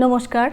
নমস্কার।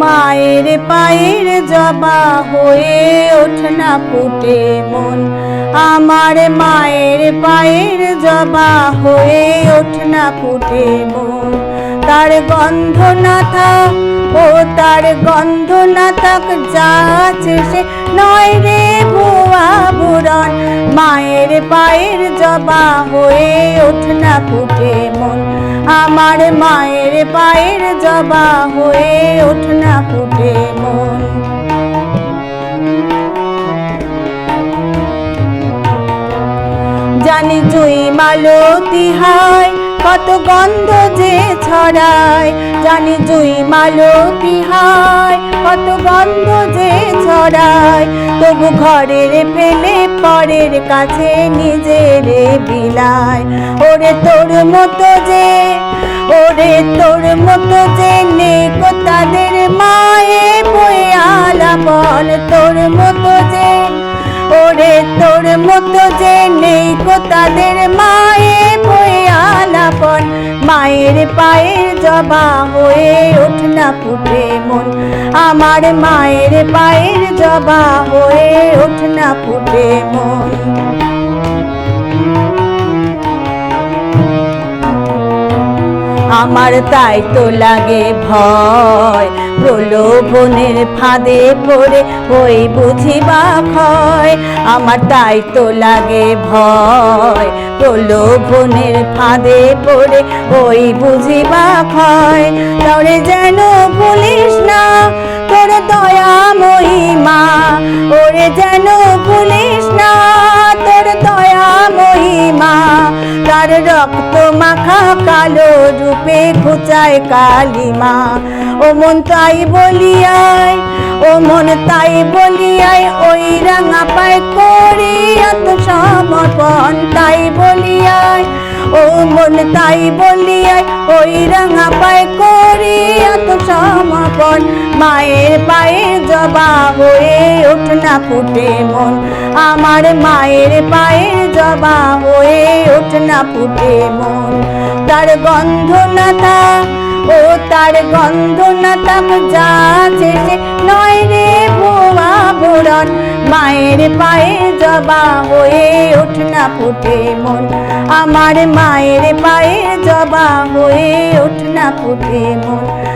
মায়ের পায়ের জবা হয়ে ওঠ না ফুটে মন। আমার মায়ের পায়ের জবা হয়ে ওঠ না ফুটে মন। তার গন্ধ না থাক ও তার গন্ধ না থাক যাচ্ছে সে নয় রে বুড়ন মায়ের পায়ের জবা হয়ে ওঠ না ফুটে মন। আমার মায়ের পায়ের জবা হয়ে ওঠ না ফুটে মন। জানি জুই মালতি হয়, কত গন্ধ যে ছড়ায়। জানি জুই মালতি হয় কত গন্ধ যে ছড়ায়, তবু ঘরের ফেলে পরের কাছে নিজের বিলায়। ওরে তোর মতো যে, ওরে তোর মতো যে নেকো তাদের মায়ে বয়ে আলাপন তোর মতো যে, ওরে তোর মতো যে গো তাদের মায়ে বয়ে আলাপন মায়ের পায়ের জবা হয়ে ওঠ না ফুটে মন। আমার মায়ের পায়ের জবা হয়ে ওঠ না ফুটে মন। আমার তাই তো লাগে ভয়। প্রলোভনের ফাঁদে পড়ে ওই বুঝিবা ক্ষয় আমার তাই তো লাগে ভয়। প্রলোভনের ফাঁদে পড়ে ওই বুঝিবা ক্ষয় তরে যেন ভুলিস না, তোর দয়া মহিমা ওরে যেন মাখা কালো রূপে খুচায় কালিমা। ও মন তাই বলিয়ায়, ও মন তাই বলিয়ায়, ওই রাঙা পায় করি এত সমর্পণ। তাই বলিয়ায়, ও মন তাই বলিয়ায়, ওই রাঙা পায় করি এত সমর্পণ। মায়ের পায়ে জবা হয়ে ওঠ না ফুটে মন। আমার মায়ের পায়ের জবা হয়ে ওঠ না ফুটে মন। তার গন্ধ না থাক ও তার গন্ধ না সে নয় রে ভুয়া বুড়ন মায়ের পায়ে জবা হয়ে ওঠ না ফুটে মন। আমার মায়ের পায়ে জবা হয়ে ওঠ না ফুটে মন।